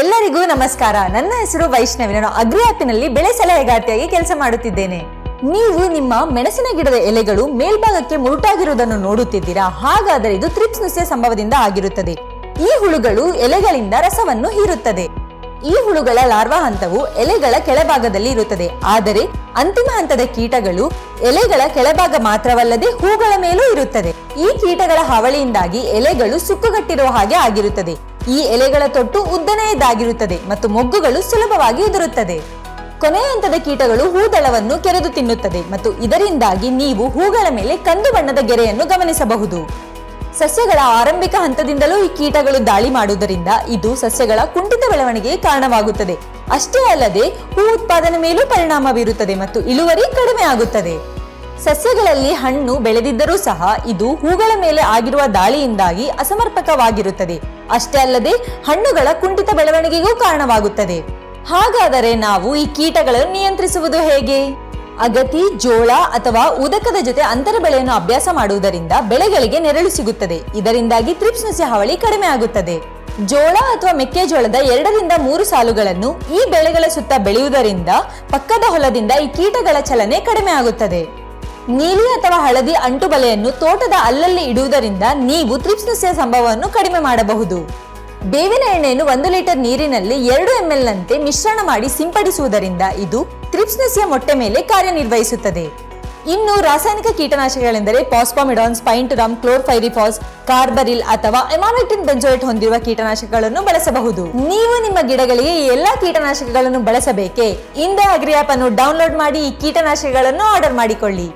ಎಲ್ಲರಿಗೂ ನಮಸ್ಕಾರ. ನನ್ನ ಹೆಸರು ವೈಷ್ಣವಿ. ನಾನು ಅಗ್ರಿ ಆ್ಯಪಿನಲ್ಲಿ ಬೆಳೆ ಸಲಹೆಗಾರ್ತಿಯಾಗಿ ಕೆಲಸ ಮಾಡುತ್ತಿದ್ದೇನೆ. ನೀವು ನಿಮ್ಮ ಮೆಣಸಿನ ಗಿಡದ ಎಲೆಗಳು ಮೇಲ್ಭಾಗಕ್ಕೆ ಮುರುಟಾಗಿರುವುದನ್ನು ನೋಡುತ್ತಿದ್ದೀರಾ? ಹಾಗಾದರೆ ಇದು ತ್ರಿಪ್ಸ್ ನುಸಿಯ ಸಂಭವದಿಂದ ಆಗಿರುತ್ತದೆ. ಈ ಹುಳುಗಳು ಎಲೆಗಳಿಂದ ರಸವನ್ನು ಹೀರುತ್ತದೆ. ಈ ಹುಳುಗಳ ಲಾರ್ವಾ ಹಂತವು ಎಲೆಗಳ ಕೆಳಭಾಗದಲ್ಲಿ ಇರುತ್ತದೆ. ಆದರೆ ಅಂತಿಮ ಹಂತದ ಕೀಟಗಳು ಎಲೆಗಳ ಕೆಳಭಾಗ ಮಾತ್ರವಲ್ಲದೆ ಹೂಗಳ ಮೇಲೂ ಇರುತ್ತದೆ. ಈ ಕೀಟಗಳ ಹಾವಳಿಯಿಂದಾಗಿ ಎಲೆಗಳು ಸುಕ್ಕುಗಟ್ಟಿರುವ ಹಾಗೆ ಆಗಿರುತ್ತದೆ. ಈ ಎಲೆಗಳ ತೊಟ್ಟು ಉದ್ದನೆಯದಾಗಿರುತ್ತದೆ ಮತ್ತು ಮೊಗ್ಗುಗಳು ಸುಲಭವಾಗಿ ಉದುರುತ್ತದೆ. ಕೊನೆಯ ಹಂತದ ಕೀಟಗಳು ಹೂದಳವನ್ನು ಕೆರೆದು ತಿನ್ನುತ್ತದೆ ಮತ್ತು ಇದರಿಂದಾಗಿ ನೀವು ಹೂಗಳ ಮೇಲೆ ಕಂದು ಬಣ್ಣದ ಗೆರೆಯನ್ನು ಗಮನಿಸಬಹುದು. ಸಸ್ಯಗಳ ಆರಂಭಿಕ ಹಂತದಿಂದಲೂ ಈ ಕೀಟಗಳು ದಾಳಿ ಮಾಡುವುದರಿಂದ ಇದು ಸಸ್ಯಗಳ ಕುಂಠಿತ ಬೆಳವಣಿಗೆಗೆ ಕಾರಣವಾಗುತ್ತದೆ. ಅಷ್ಟೇ ಅಲ್ಲದೆ ಹೂ ಉತ್ಪಾದನೆ ಮೇಲೂ ಪರಿಣಾಮ ಬೀರುತ್ತದೆ ಮತ್ತು ಇಳುವರಿ ಕಡಿಮೆ ಆಗುತ್ತದೆ ಸಸ್ಯಗಳಲ್ಲಿ ಹಣ್ಣು ಬೆಳೆದಿದ್ದರೂ ಸಹ ಇದು ಹೂಗಳ ಮೇಲೆ ಆಗಿರುವ ದಾಳಿಯಿಂದಾಗಿ ಅಸಮರ್ಪಕವಾಗಿರುತ್ತದೆ. ಅಷ್ಟೇ ಅಲ್ಲದೆ ಹಣ್ಣುಗಳ ಕುಂಠಿತ ಬೆಳವಣಿಗೆಗೂ ಕಾರಣವಾಗುತ್ತದೆ. ಹಾಗಾದರೆ ನಾವು ಈ ಕೀಟಗಳನ್ನು ನಿಯಂತ್ರಿಸುವುದು ಹೇಗೆ? ಅಗತಿ, ಜೋಳ ಅಥವಾ ಉದಕದ ಜೊತೆ ಅಂತರ ಬೆಳೆಯನ್ನು ಅಭ್ಯಾಸ ಮಾಡುವುದರಿಂದ ಬೆಳೆಗಳಿಗೆ ನೆರಳು ಸಿಗುತ್ತದೆ. ಇದರಿಂದಾಗಿ ತ್ರಿಪ್ಸ್ ನುಸಿ ಹಾವಳಿ ಕಡಿಮೆ ಆಗುತ್ತದೆ. ಜೋಳ ಅಥವಾ ಮೆಕ್ಕೆಜೋಳದ ಎರಡರಿಂದ ಮೂರು ಸಾಲುಗಳನ್ನು ಈ ಬೆಳೆಗಳ ಸುತ್ತ ಬೆಳೆಯುವುದರಿಂದ ಪಕ್ಕದ ಹೊಲದಿಂದ ಈ ಕೀಟಗಳ ಚಲನೆ ಕಡಿಮೆ ಆಗುತ್ತದೆ. ನೀಲಿ ಅಥವಾ ಹಳದಿ ಅಂಟುಬಲೆಯನ್ನು ತೋಟದ ಅಲ್ಲಲ್ಲಿ ಇಡುವುದರಿಂದ ನೀವು ತ್ರಿಪ್ಸ್ ನುಸಿಯ ಸಂಭವವನ್ನು ಕಡಿಮೆ ಮಾಡಬಹುದು. ಬೇವಿನ ಎಣ್ಣೆಯನ್ನು ಒಂದು ಲೀಟರ್ ನೀರಿನಲ್ಲಿ ಎರಡು ಎಂ ನಂತೆ ಮಿಶ್ರಣ ಮಾಡಿ ಸಿಂಪಡಿಸುವುದರಿಂದ ಇದು ತ್ರಿಪ್ಸ್ ನುಸಿಯ ಮೊಟ್ಟೆ ಮೇಲೆ ಕಾರ್ಯನಿರ್ವಹಿಸುತ್ತದೆ. ಇನ್ನು ರಾಸಾಯನಿಕ ಕೀಟನಾಶಕಗಳೆಂದರೆ ಪಾಸ್ಪಾಮಿಡಾನ್ ಸ್ಪೈಂಟುರಾಮ್ ಕ್ಲೋರ್ಫೈರಿಫಾಸ್, ಕಾರ್ಬರಿಲ್ ಅಥವಾ ಎಮಾಮೆಟಿನ್ ಬೆಂಜೋಯೇಟ್ ಹೊಂದಿರುವ ಕೀಟನಾಶಕಗಳನ್ನು ಬಳಸಬಹುದು. ನೀವು ನಿಮ್ಮ ಗಿಡಗಳಿಗೆ ಎಲ್ಲಾ ಕೀಟನಾಶಕಗಳನ್ನು ಬಳಸಬೇಕೆ? ಇಂದ ಅಗ್ರಿ ಆಪ್ ಅನ್ನು ಡೌನ್ಲೋಡ್ ಮಾಡಿ ಈ ಕೀಟನಾಶಕಗಳನ್ನು ಆರ್ಡರ್ ಮಾಡಿಕೊಳ್ಳಿ.